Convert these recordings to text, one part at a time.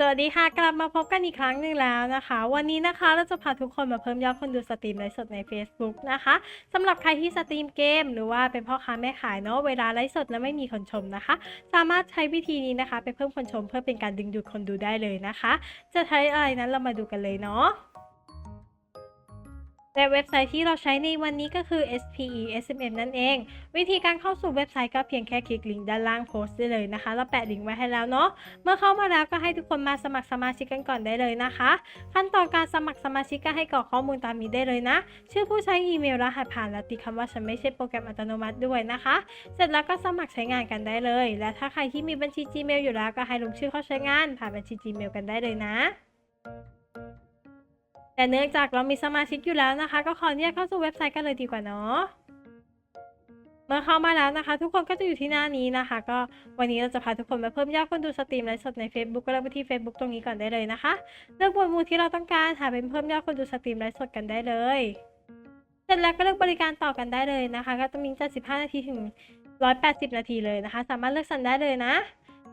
สวัสดีค่ะ กลับมาพบกันอีกครั้งหนึ่งแล้วนะคะ วันนี้นะคะเราจะพาทุกคนมาเพิ่มยอดคนดูสตรีมไลฟ์สดใน Facebook นะคะสำหรับใครที่สตรีมเกม หรือว่าเป็นพ่อค้าแม่ขายเนาะเวลาไลฟ์สดแล้วไม่มีคนชมนะคะ สามารถใช้วิธีนี้นะคะ ไปเพิ่มคนชมเพื่อเป็นการดึงดูดคนดูได้เลยนะคะ จะใช้อะไรนั้นเรามาดูกันเลยเนาะ และเว็บไซต์ที่เราใช้ในวันนี้ก็คือ SPE SMM นั่นเอง วิธีการเข้าสู่เว็บไซต์ก็เพียงแค่คลิกลิงก์ด้านล่างโพสต์ได้เลยนะคะ เราแปะลิงก์ไว้ให้แล้วเนาะ เมื่อเข้ามาแล้วก็ให้ทุกคนมาสมัครสมาชิกกันก่อนได้เลยนะคะ ขั้นตอนการสมัครสมาชิกก็ให้กรอกข้อมูลตามนี้ได้เลยนะ ชื่อผู้ใช้อีเมลรหัสผ่านและติดคำว่าฉันไม่ใช่โปรแกรมอัตโนมัติด้วยนะคะ เสร็จแล้วก็สมัครใช้งานกันได้เลย และถ้าใครที่มีบัญชี Gmail อยู่แล้วก็ให้ลงชื่อเข้าใช้งาน ผ่านบัญชี Gmail กันได้เลยนะ แต่เนื่องจากเรามีสมาชิกอยู่แล้วนะคะ ก็ขออนุญาตเข้าสู่เว็บไซต์กันเลยดีกว่าเนาะเมื่อเข้ามาแล้วนะคะ ทุกคนก็จะอยู่ที่หน้านี้นะคะ ก็วันนี้เราจะพาทุกคนมาเพิ่มยอดคนดูสตรีมไลฟ์สดใน Facebook ก็เริ่มไปที่ Facebook ตรงนี้ก่อนได้เลยนะคะเลือกหมวดหมู่ที่เราต้องการหาเป็นเพิ่มยอดคนดูสตรีมไลฟ์สดกันได้เลยเสร็จแล้วก็เลือกบริการต่อกันได้เลยนะคะ ก็จะมีจาก15 นาทีถึง 180 นาทีเลยนะคะ สามารถเลือกสั่นได้เลยนะ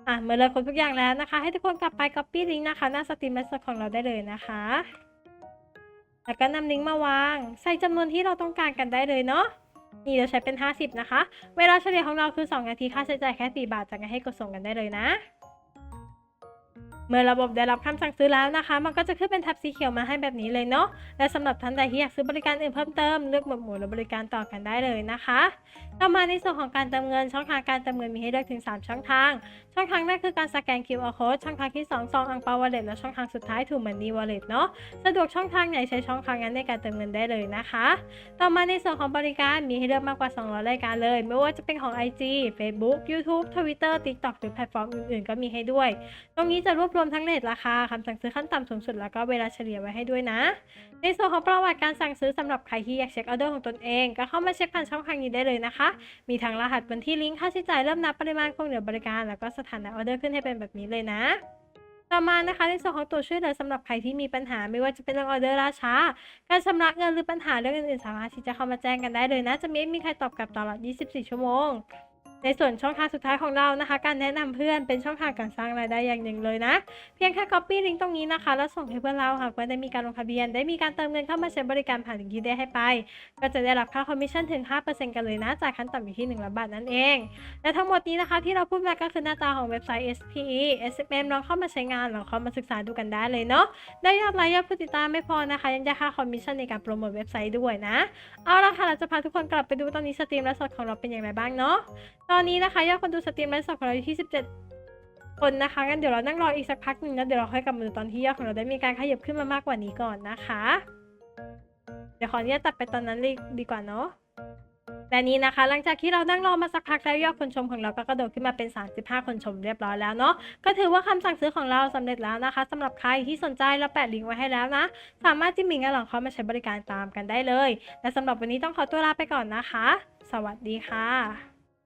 อะเมื่อเลือกครบทุกอย่างแล้วนะคะ ให้ทุกคนกลับไป copy ลิงก์นะคะหน้าสตรีมไลฟ์สดของเราได้เลยนะคะ แล้วก็นำลิงก์มาวาง ใส่จำนวนที่เราต้องการกันได้เลยเนาะนี่เราใช้เป็น 50 นะคะ เวลาเฉลี่ยของเราคือ 2 นาที ค่าใช้จ่ายแค่ 4 บาทจากนั้นให้กดส่งกันได้เลยนะ เมื่อระบบได้รับคำสั่งซื้อแล้วนะคะ มันก็จะขึ้นเป็นแท็บสีเขียวมาให้แบบนี้เลยเนาะ และสำหรับท่านใดที่อยากซื้อบริการอื่นเพิ่มเติมเลือกหมวดหมู่และบริการต่อกันได้เลยนะคะ ต่อมาในส่วนของการเติมเงิน ช่องทางการเติมเงินมีให้เลือกถึง 3 ช่องทาง ช่องทางแรกคือการสแกน QR code ช่องทางที่2ซองอังเปาวอลเล็ตและช่องทางสุดท้ายถูกมันนี่วอลเล็ตเนาะ สะดวกช่องทางไหนใช้ช่องทางนั้นในการเติมเงินได้เลยนะคะ ต่อมาในส่วนของบริการมีให้เลือกมากกว่า 200 รายการเลย ไม่ว่าจะเป็นของ IG Facebook YouTube Twitter TikTok หรือแพลตฟอร์มอื่นๆ ก็มีให้ด้วย ตรงนี้จะรวบรวมทั้งเลทราคาคำสั่งซื้อขั้นต่ำสูงสุดแล้วก็เวลาเฉลี่ยไว้ให้ด้วยนะ ในส่วนของประวัติการสั่งซื้อสำหรับใครที่อยากเช็คออเดอร์ของตนเอง ก็เข้ามาเช็คผ่านช่องทางนี้ได้เลยนะคะ มีทั้งรหัสบัญชีลิงก์ค่าใช้จ่ายเริ่มนับปริมาณคงเหลือบริการ แล้วก็สถานะออเดอร์ขึ้นให้เป็นแบบนี้เลยนะต่อมานะคะในส่วนของตัวช่วยเหลือสำหรับใครที่มีปัญหาไม่ว่าจะเป็นเรื่องออเดอร์ล่าช้า การชำระเงินหรือปัญหาเรื่องอื่นๆสามารถที่จะเข้ามาแจ้งกันได้เลยนะ จะไม่มีใครตอบกลับตลอด 24 ชั่วโมง ในส่วนช่องทางสุดท้ายของเรานะคะ การแนะนำเพื่อนเป็นช่องทางการสร้างรายได้อย่างหนึ่งเลยนะ เพียงแค่ copy ลิงก์ตรงนี้นะคะ แล้วส่งให้เพื่อนเราหากว่าได้มีการลงทะเบียน ได้มีการเติมเงินเข้ามาใช้บริการผ่านลิงก์ที่ได้ให้ไป ก็จะได้รับค่าคอมมิชชั่นถึง 5%กันเลยนะ จากขั้นต่ำอยู่ที่100บาทนั่นเอง และทั้งหมดนี้นะคะที่เราพูดมาก็คือหน้าตาของเว็บไซต์ SPE SMM ลองเข้ามาใช้งานลองเข้ามาศึกษาดูกันได้เลยเนาะได้ยอดไลค์ยอดผู้ติดตามไม่พอนะคะ ยังได้ค่าคอมมิชชั่นในการโปรโมทเว็บไซต์ด้วยนะเอาละค่ะเราจะพาทุกคนกลับไปดูตอนนี้สตรีมและสดของเราเป็นอย่างไรบ้างเนาะตอนนี้นะคะยอดคนดูสตรีมและสดของเราอยู่ที่ 17 คนนะคะงั้นเดี๋ยวเรานั่งรออีกสักพักหนึ่งนะเดี๋ยวเราค่อยกลับมาดูตอนที่ยอดของเราได้มีการขยับขึ้นมามากกว่านี้ก่อนนะคะ เดี๋ยวขออนุญาตตัดไปตอนนั้นเลยดีกว่าเนาะและนี้นะคะ หลังจากที่เรานั่งรอมาสักพักแล้วยอดคนชมของเราก็กระโดดขึ้นมาเป็น 35 คนชมเรียบร้อยแล้วเนาะก็ถือว่าคำสั่งซื้อของเราสำเร็จแล้วนะคะสำหรับใครที่สนใจเราแปะลิงก์ไว้ให้แล้วนะ สามารถจิ้มลิงก์และลองเข้ามาใช้บริการตามกันได้เลย และสำหรับวันนี้ต้องขอตัวลาไปก่อนนะคะ สวัสดีค่ะ